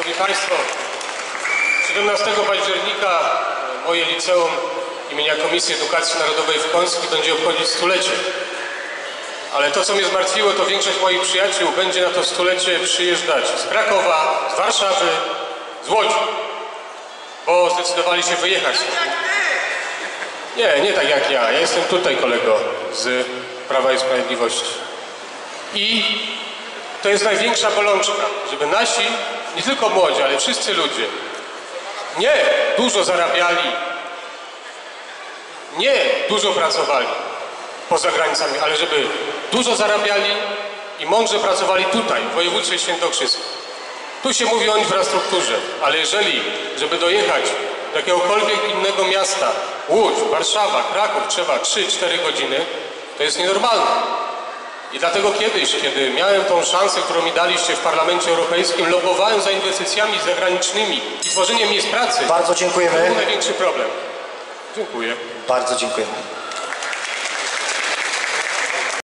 Szanowni Państwo, 17 października moje liceum imienia Komisji Edukacji Narodowej w Koński będzie obchodzić stulecie. Ale to, co mnie zmartwiło, to większość moich przyjaciół będzie na to stulecie przyjeżdżać z Krakowa, z Warszawy, z Łodzi, bo zdecydowali się wyjechać. Nie, nie tak jak ja. Ja jestem tutaj kolego z Prawa i Sprawiedliwości. I to jest największa bolączka, żeby nasi, nie tylko młodzi, ale wszyscy ludzie, nie dużo zarabiali, nie dużo pracowali poza granicami, ale żeby dużo zarabiali i mądrze pracowali tutaj, w województwie świętokrzyskim. Tu się mówi o infrastrukturze, ale jeżeli, żeby dojechać do jakiegokolwiek innego miasta, Łódź, Warszawa, Kraków, trzeba 3-4 godziny, to jest nienormalne. I dlatego kiedyś, kiedy miałem tą szansę, którą mi daliście w Parlamencie Europejskim, lobowałem za inwestycjami zagranicznymi i tworzeniem miejsc pracy. Bardzo To był dziękujemy. największy problem. Dziękuję. Bardzo dziękujemy.